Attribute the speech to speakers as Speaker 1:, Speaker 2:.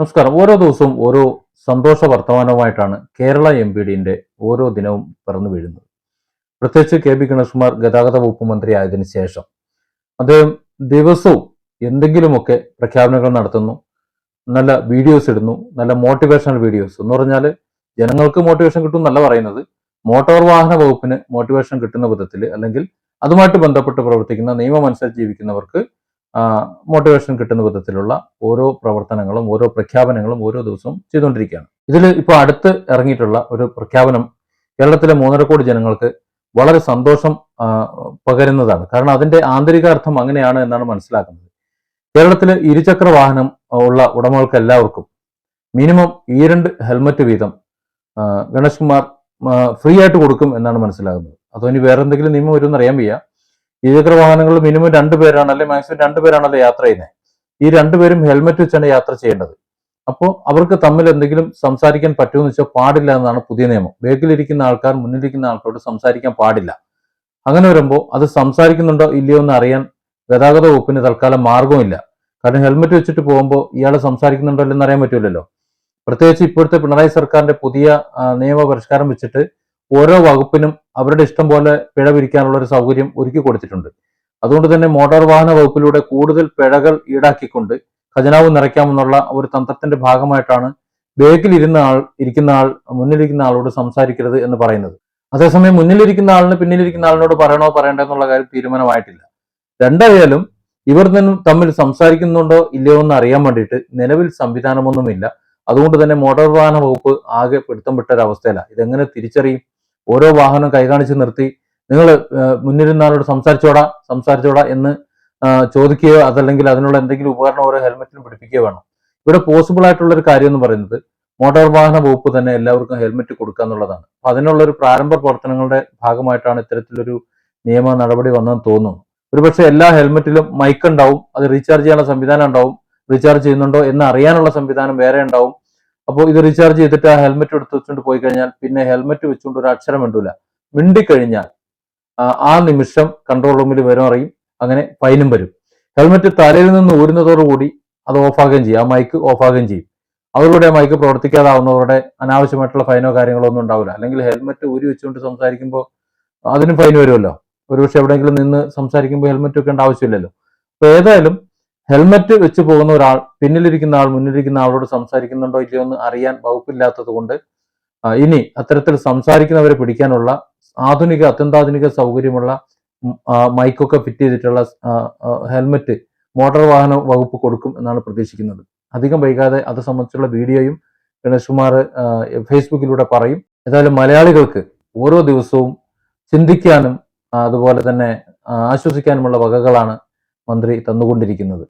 Speaker 1: നമസ്കാരം. ഓരോ ദിവസവും ഓരോ സന്തോഷ വർത്തമാനവുമായിട്ടാണ് കേരള എം പി ഡിന്റെ ഓരോ ദിനവും പിറന്നു വീഴുന്നത്. പ്രത്യേകിച്ച് കെ പി ഗണേഷ്കുമാർ ഗതാഗത വകുപ്പ് മന്ത്രി ആയതിനു ശേഷം അദ്ദേഹം ദിവസവും എന്തെങ്കിലുമൊക്കെ പ്രഖ്യാപനങ്ങൾ നടത്തുന്നു. നല്ല വീഡിയോസ് ഇടുന്നു. നല്ല മോട്ടിവേഷണൽ വീഡിയോസ് എന്ന് പറഞ്ഞാൽ ജനങ്ങൾക്ക് മോട്ടിവേഷൻ കിട്ടും എന്നല്ല പറയുന്നത്. മോട്ടോർ വാഹന വകുപ്പിന് മോട്ടിവേഷൻ കിട്ടുന്ന വിധത്തിൽ അല്ലെങ്കിൽ അതുമായിട്ട് ബന്ധപ്പെട്ട് പ്രവർത്തിക്കുന്ന നിയമം അനുസരിച്ച് ജീവിക്കുന്നവർക്ക് മോട്ടിവേഷൻ കിട്ടുന്ന വിധത്തിലുള്ള ഓരോ പ്രവർത്തനങ്ങളും ഓരോ പ്രഖ്യാപനങ്ങളും ഓരോ ദിവസവും ചെയ്തുകൊണ്ടിരിക്കുകയാണ്. ഇതിൽ ഇപ്പോൾ അടുത്ത് ഇറങ്ങിയിട്ടുള്ള ഒരു പ്രഖ്യാപനം കേരളത്തിലെ മൂന്നര കോടി ജനങ്ങൾക്ക് വളരെ സന്തോഷം പകരുന്നതാണ്. കാരണം അതിന്റെ ആന്തരികാർത്ഥം അങ്ങനെയാണ് എന്നാണ് മനസ്സിലാക്കുന്നത്. കേരളത്തിൽ ഇരുചക്ര വാഹനം ഉള്ള ഉടമകൾക്ക് എല്ലാവർക്കും മിനിമം ഈ രണ്ട് ഹെൽമറ്റ് വീതം ഗണേഷ് കുമാർ ഫ്രീ ആയിട്ട് കൊടുക്കും എന്നാണ് മനസ്സിലാകുന്നത്. അതോ ഇനി വേറെ എന്തെങ്കിലും നിയമം വരുമെന്ന് അറിയാൻ വയ്യ. ഇരുചക്ര വാഹനങ്ങളിൽ മിനിമം രണ്ട് പേരാണ് അല്ലെങ്കിൽ മാക്സിമം രണ്ട് പേരാണല്ലോ യാത്ര ചെയ്യുന്നത് ഈ രണ്ടുപേരും ഹെൽമെറ്റ് വെച്ചാണ് യാത്ര ചെയ്യേണ്ടത്. അപ്പോൾ അവർക്ക് തമ്മിൽ എന്തെങ്കിലും സംസാരിക്കാൻ പറ്റുമെന്ന് വെച്ചാൽ പാടില്ല എന്നാണ് പുതിയ നിയമം. വേഗിലിരിക്കുന്ന ആൾക്കാർ മുന്നിലിരിക്കുന്ന ആൾക്കാരോട് സംസാരിക്കാൻ പാടില്ല. അങ്ങനെ വരുമ്പോൾ അത് സംസാരിക്കുന്നുണ്ടോ ഇല്ലയോ എന്ന് അറിയാൻ ഗതാഗത വകുപ്പിന് തൽക്കാലം മാർഗമില്ല കാരണം ഹെൽമെറ്റ് വെച്ചിട്ട് പോകുമ്പോൾ ഇയാളെ സംസാരിക്കുന്നുണ്ടോ ഇല്ലെന്ന് അറിയാൻ പറ്റില്ലല്ലോ പ്രത്യേകിച്ച് ഇപ്പോഴത്തെ പിണറായി സർക്കാരിന്റെ പുതിയ നിയമ പരിഷ്കാരം വെച്ചിട്ട് ഓരോ വകുപ്പിനും അവരുടെ ഇഷ്ടം പോലെ പിഴ പിരിക്കാനുള്ള ഒരു സൗകര്യം ഒരുക്കി കൊടുത്തിട്ടുണ്ട്. അതുകൊണ്ട് തന്നെ മോട്ടോർ വാഹന വകുപ്പിലൂടെ കൂടുതൽ പിഴകൾ ഈടാക്കിക്കൊണ്ട് ഖജനാവ് നിറയ്ക്കാമെന്നുള്ള ഒരു തന്ത്രത്തിന്റെ ഭാഗമായിട്ടാണ് ബേക്കിൽ ഇരുന്ന ആൾ ഇരിക്കുന്ന ആൾ മുന്നിലിരിക്കുന്ന ആളോട് സംസാരിക്കരുത് എന്ന് പറയുന്നത്. അതേസമയം മുന്നിലിരിക്കുന്ന ആളിന് പിന്നിലിരിക്കുന്ന ആളിനോട് പറയണോ പറയണ്ടോ എന്നുള്ള കാര്യം തീരുമാനമായിട്ടില്ല. രണ്ടായാലും ഇവർ നിന്നും തമ്മിൽ സംസാരിക്കുന്നുണ്ടോ ഇല്ലയോ എന്ന് അറിയാൻ വേണ്ടിയിട്ട് നിലവിൽ സംവിധാനമൊന്നുമില്ല. അതുകൊണ്ട് തന്നെ മോട്ടോർ വാഹന വകുപ്പ് ആകെ പിടുത്തം വിട്ട ഒരവസ്ഥയിലാണ് ഇതെങ്ങനെ തിരിച്ചറിയും? ഓരോ വാഹനം കൈകാണിച്ച് നിർത്തി. നിങ്ങൾ മുന്നിരുന്ന ആളോട് സംസാരിച്ചോടാ സംസാരിച്ചോടാ എന്ന് ചോദിക്കുകയോ അതല്ലെങ്കിൽ അതിനുള്ള എന്തെങ്കിലും ഉപകരണം ഓരോ ഹെൽമെറ്റിനും പിടിപ്പിക്കുകയോ വേണം. ഇവിടെ പോസിബിൾ ആയിട്ടുള്ള ഒരു കാര്യം എന്ന് പറയുന്നത് മോട്ടോർ വാഹന വകുപ്പ് തന്നെ എല്ലാവർക്കും ഹെൽമെറ്റ് കൊടുക്കുക എന്നുള്ളതാണ്. അപ്പൊ അതിനുള്ള ഒരു പ്രാരംഭ പ്രവർത്തനങ്ങളുടെ ഭാഗമായിട്ടാണ് ഇത്തരത്തിലൊരു നിയമ നടപടി വന്നതെന്ന് തോന്നുന്നു. ഒരുപക്ഷെ എല്ലാ ഹെൽമെറ്റിലും മൈക്ക് ഉണ്ടാവും അത് റീചാർജ് ചെയ്യാനുള്ള സംവിധാനം ഉണ്ടാവും റീചാർജ് ചെയ്യുന്നുണ്ടോ എന്ന് അറിയാനുള്ള സംവിധാനം വേറെ ഉണ്ടാവും അപ്പോൾ ഇത് റീചാർജ് ചെയ്തിട്ട് ആ ഹെൽമെറ്റ് എടുത്ത് വെച്ചുകൊണ്ട് പോയി കഴിഞ്ഞാൽ പിന്നെ ഹെൽമെറ്റ് വെച്ചുകൊണ്ട് ഒരു അക്ഷരം മിണ്ടൂല. മിണ്ടിക്കഴിഞ്ഞാൽ ആ, നിമിഷം കൺട്രോൾ റൂമിൽ വരും അറിയും അങ്ങനെ ഫൈനും വരും. ഹെൽമെറ്റ് തലയിൽ നിന്ന് ഊരുന്നതോടുകൂടി അത് ഓഫാകുകയും ചെയ്യും. ആ മൈക്ക് ഓഫാകുകയും ചെയ്യും. അവരുടെ മൈക്ക് പ്രവർത്തിക്കാതാവുന്നവരുടെ അനാവശ്യമായിട്ടുള്ള ഫൈനോ കാര്യങ്ങളോ ഒന്നും ഉണ്ടാവില്ല. അല്ലെങ്കിൽ ഹെൽമെറ്റ് ഊരി വെച്ചുകൊണ്ട് സംസാരിക്കുമ്പോൾ അതിനും ഫൈൻ വരുമല്ലോ. ഒരുപക്ഷെ എവിടെയെങ്കിലും നിന്ന് സംസാരിക്കുമ്പോൾ ഹെൽമെറ്റ് വെക്കേണ്ട ആവശ്യമില്ലല്ലോ. അപ്പൊ ഏതായാലും ഹെൽമെറ്റ് വെച്ച് പോകുന്ന ഒരാൾ പിന്നിലിരിക്കുന്ന ആൾ മുന്നിലിരിക്കുന്ന ആളോട് സംസാരിക്കുന്നുണ്ടോ ഇല്ലയോ എന്ന് അറിയാൻ വകുപ്പില്ലാത്തത് കൊണ്ട് ഇനി അത്തരത്തിൽ സംസാരിക്കുന്നവരെ പിടിക്കാനുള്ള ആധുനിക അത്യന്താധുനിക സൗകര്യമുള്ള മൈക്കൊക്കെ ഫിറ്റ് ചെയ്തിട്ടുള്ള ഹെൽമെറ്റ് മോട്ടോർ വാഹന വകുപ്പ് കൊടുക്കും എന്നാണ് പ്രതീക്ഷിക്കുന്നത്. അധികം വൈകാതെ അത് സംബന്ധിച്ചുള്ള വീഡിയോയും ഗണേഷ് കുമാർ ഫേസ്ബുക്കിലൂടെ പറയും. ഏതായാലും മലയാളികൾക്ക് ഓരോ ദിവസവും ചിന്തിക്കാനും അതുപോലെ തന്നെ ആശ്വസിക്കാനുമുള്ള വകകളാണ് മന്ത്രി തന്നുകൊണ്ടിരിക്കുന്നത്.